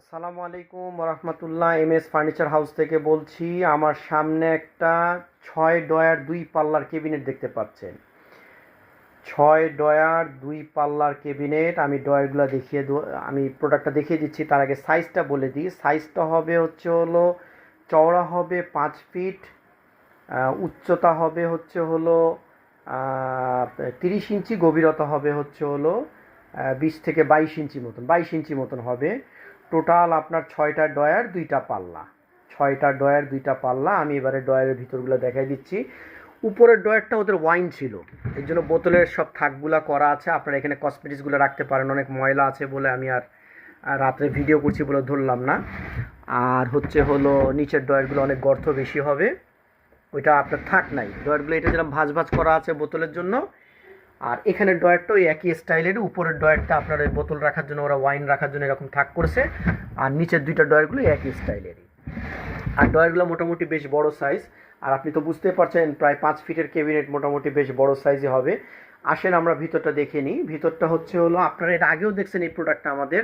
আসসালামু আলাইকুম রহমতুল্লাহ এম এস ফার্নিচার হাউস থেকে বলছি, আমার সামনে একটা ছয় ডয়ার দুই পাল্লার কেবিনেট দেখতে পাচ্ছেন। ছয় ডয়ার দুই পাল্লার কেবিনেট আমি ডয়ারগুলো দেখিয়ে আমি প্রোডাক্টটা দেখিয়ে দিচ্ছি, তার আগে সাইজটা বলে দিই। সাইজটা হবে হচ্ছে হলো, চওড়া হবে পাঁচ ফিট উচ্চতা হবে হচ্ছে হলো তিরিশ ইঞ্চি, গভীরতা হবে হচ্ছে হলো বিশ থেকে বাইশ ইঞ্চি মতন, বাইশ ইঞ্চি মতন হবে। টোটাল আপনার ছয়টা ডয়ার দুইটা পাল্লা। ছয়টা ডয়ার দুইটা পাল্লা, আমি এবারে ডয়ারের ভিতরগুলো দেখাই দিচ্ছি। উপরের ডয়ারটা ওদের ওয়াইন ছিল। এর জন্য বোতলের সব থাকগুলা করা আছে। আপনারা এখানে কসমেটিক্সগুলো রাখতে পারেন। অনেক ময়লা আছে বলে আমি আর রাত্রে ভিডিও করছি বলে ধরলাম না। আর হচ্ছে হলো নিচের ডয়ারগুলো অনেক গর্ত বেশি হবে। ওইটা আপনার থাক নাই। ডয়ারগুলো এটা যেরকম ভাঁজ ভাঁজ করা আছে বোতলের জন্য আর এখানে ওই একই স্টাইলের, উপরের ডয়ারটা আপনার ওই বোতল রাখার জন্য, ওরা ওয়াইন রাখার জন্য এরকম থাক করেছে, আর নিচের দুইটা ডয়ারগুলো একই স্টাইলেরই। আর ডয়ারগুলো মোটামুটি বেশ বড় সাইজ আর আপনি তো বুঝতে পারছেন প্রায় পাঁচ ফিটের ক্যাবিনেট মোটামুটি বেশ বড় সাইজে হবে। আসেন আমরা ভিতরটা দেখে নিই। ভিতরটা হচ্ছে হলো, আপনারা এর আগেও দেখছেন এই প্রোডাক্টটা আমাদের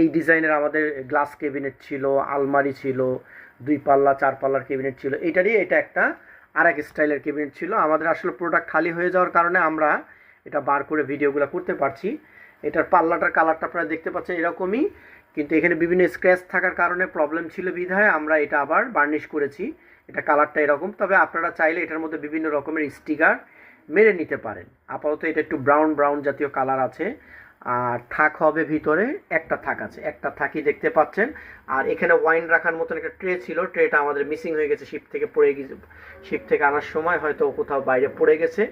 এই ডিজাইনের আমাদের গ্লাস ক্যাবিনেট ছিল, আলমারি ছিল, দুই পাল্লা, চার পাল্লার ক্যাবিনেট ছিল। এটারই এটা একটা আর এক স্টাইলের ক্যাবিনেট ছিল। আমাদের আসলে প্রোডাক্ট খালি হয়ে যাওয়ার কারণে আমরা এটা বার করে ভিডিওগুলো করতে পারছি। এটার পাল্লাটার কালারটা আপনারা দেখতে পাচ্ছেন এরকমই। কিন্তু এখানে বিভিন্ন স্ক্র্যাচ থাকার কারণে প্রবলেম ছিল বিধায় আমরা এটা আবার বার্নিশ করেছি। এটা কালারটা এরকম। তবে আপনারা চাইলে এটার মধ্যে বিভিন্ন রকমের স্টিকার মেরে নিতে পারেন। আপাতত এটা একটু ব্রাউন ব্রাউন জাতীয় কালার আছে। আর থাক হবে ভিতরে একটা থাক আছে, একটা থাকই দেখতে পাচ্ছেন। আর এখানে ওয়াইন রাখার মতন একটা ট্রে ছিল ট্রেটা আমাদের মিসিং হয়ে গেছে শিপ থেকে পড়ে গেছে শিপ থেকে আনার সময় হয়তো কোথাও বাইরে পড়ে গেছে,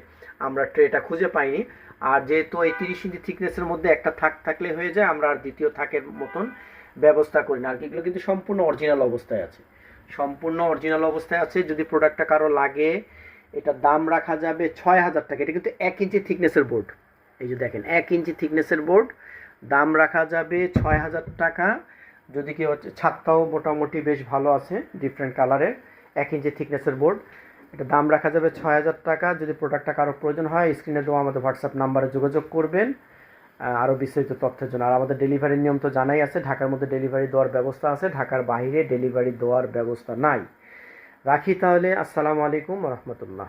আমরা ট্রেটা খুঁজে পাইনি। আর যেহেতু এই তিরিশ ইঞ্চি থিকনেসের মধ্যে একটা থাক থাকলে হয়ে যায়, আমরা আর দ্বিতীয় থাকের মতন ব্যবস্থা করি না। আর এগুলো কিন্তু সম্পূর্ণ অরিজিনাল অবস্থায় আছে। সম্পূর্ণ অরিজিনাল অবস্থায় আছে, যদি প্রোডাক্টটা কারও লাগে এটা দাম রাখা যাবে ছয় হাজার টাকা। এটা কিন্তু এক ইঞ্চি থিকনেসের বোর্ড এই যে দেখেন, এক ইঞ্চি থিকনেসের বোর্ড, দাম রাখা যাবে ছয় হাজার টাকা। যদি কি হচ্ছে ছাদটাও মোটামুটি বেশ ভালো আছে ডিফারেন্ট কালারের এক ইঞ্চি থিকনেসের বোর্ড, এটা দাম রাখা যাবে ছয় হাজার টাকা। যদি প্রোডাক্টটা কারও প্রয়োজন হয় স্ক্রিনে দেওয়া আমাদের হোয়াটসঅ্যাপ নাম্বারে যোগাযোগ করবেন। আরও বিস্তারিত তথ্যের জন্য। আর আমাদের ডেলিভারির নিয়ম তো জানাই আছে, ঢাকার মধ্যে ডেলিভারি দেওয়ার ব্যবস্থা আছে, ঢাকার বাইরে ডেলিভারি দেওয়ার ব্যবস্থা নাই। রাখি তাহলে, আসসালামু আলাইকুম রহমতুল্লাহ।